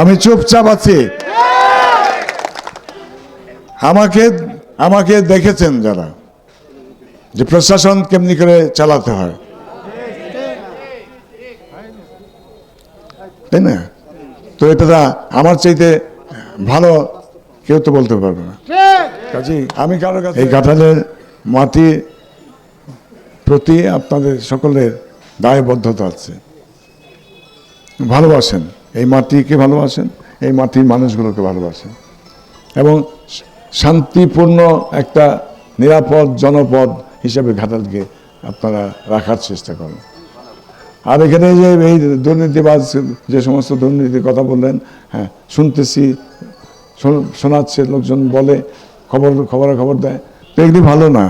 আমি চুপচাপ আছি। আমাকে আমাকে দেখেছেন যারা যে প্রশাসন কেমনি করে চালাতে হয়। তাই না? তো এটা আমার চাইতে ভালো কেউ তো বলতে পারবে না। কাজেই আমি কারও কাছে এই কাঁঠালের মাটি প্রতি আপনাদের সকলের দায়বদ্ধতা আছে। ভালোবাসেন। এই মাটিকে ভালোবাসেন, এই মাটির মানুষগুলোকে ভালোবাসেন। এবং শান্তিপূর্ণ একটা নিরাপদ জনপদ হিসেবে ঘাটালকে আপনারা রাখার চেষ্টা করেন। আর এখানে যে এই দুর্নীতিবাজ যে সমস্ত দুর্নীতির কথা বললেন হ্যাঁ শুনতেছি শোনাচ্ছে, লোকজন বলে, খবর খবরে খবর দেয়, তো এগুলি ভালো না।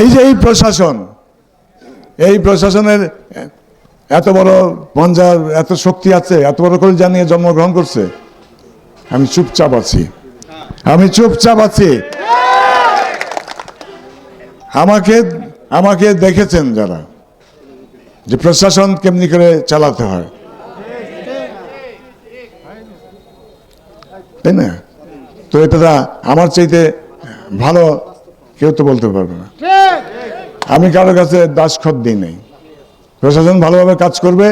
এই যে এই প্রশাসন, এই প্রশাসনের এত বড় পঞ্জার এত শক্তি আছে, এত বড় করে জানিয়ে জন্মগ্রহণ করছে। আমি চুপচাপ আছি। আমি চুপচাপ আছি। আমাকে আমাকে দেখেছেন যারা, যে প্রশাসন কেমনি করে চালাতে হয়। তাই না? তো এটা আমার চাইতে ভালো কেউ তো বলতে পারবে না। আমি কারও কাছে দাসখত দিই নাই। প্রশাসন ভালোভাবে কাজ করবে,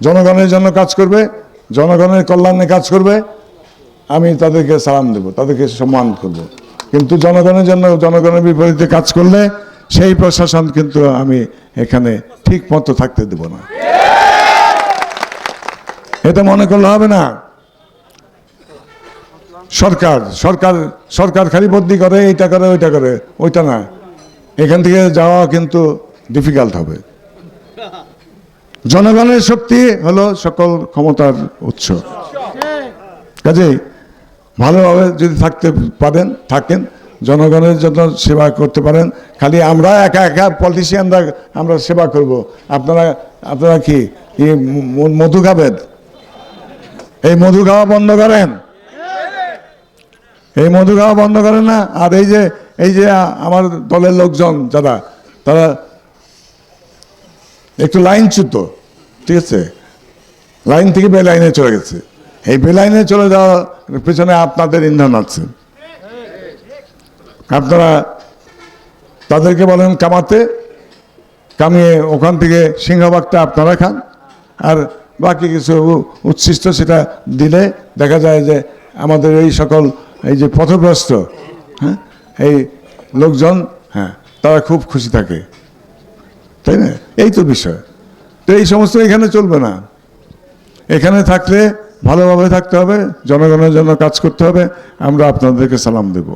জনগণের জন্য কাজ করবে, জনগণের কল্যাণে কাজ করবে। আমি তাদেরকে সালাম দেব, তাদেরকে সম্মান করব। কিন্তু জনগণের জন্য, জনগণের বিপরীতে কাজ করলে সেই প্রশাসন কিন্তু আমি এখানে ঠিক মতো থাকতে দেব না। এটা মনে করলে হবে না। সরকার সরকার সরকার খালি বদলি করে এইটা করে, ওইটা করে, ওইটা না। এখান থেকে যাওয়া কিন্তু ডিফিকাল্ট হবে। জনগণের শক্তি হলো সকল ক্ষমতার উৎস। কাজেই ভালোভাবে যদি থাকতে পারেন, থাকেন, জনগণের জন্য সেবা করতে পারেন। খালি আমরা একা একা পলিটিশিয়ানরা আমরা সেবা করব। আপনারা আপনারা কি মধু খাবেন? এই মধু খাওয়া বন্ধ করেন? এই মধু খাওয়া বন্ধ করেন না? আর এই যে এই যে আমার দলের লোকজন যারা, তারা একটু লাইন লাইনচ্যুত ঠিক আছে? লাইন থেকে বে লাইনে চলে গেছে। এই বে লাইনে চলে যাওয়ার পেছনে আপনাদের ইন্ধন আছে। আপনারা তাদেরকে বলেন কামাতে, কামিয়ে ওখান থেকে সিংহবাগটা আপনারা খান। আর বাকি কিছু উচ্ছিষ্ট সেটা দিলে দেখা যায় যে আমাদের এই সকল, এই যে পথভ্রষ্ট হ্যাঁ এই লোকজন হ্যাঁ তারা খুব খুশি থাকে। তাই না? এই তো বিষয়। তো এই সমস্ত এখানে চলবে না। এখানে থাকলে ভালোভাবে থাকতে হবে, জনগণের জন্য কাজ করতে হবে। আমরা আপনাদেরকে সালাম দেব।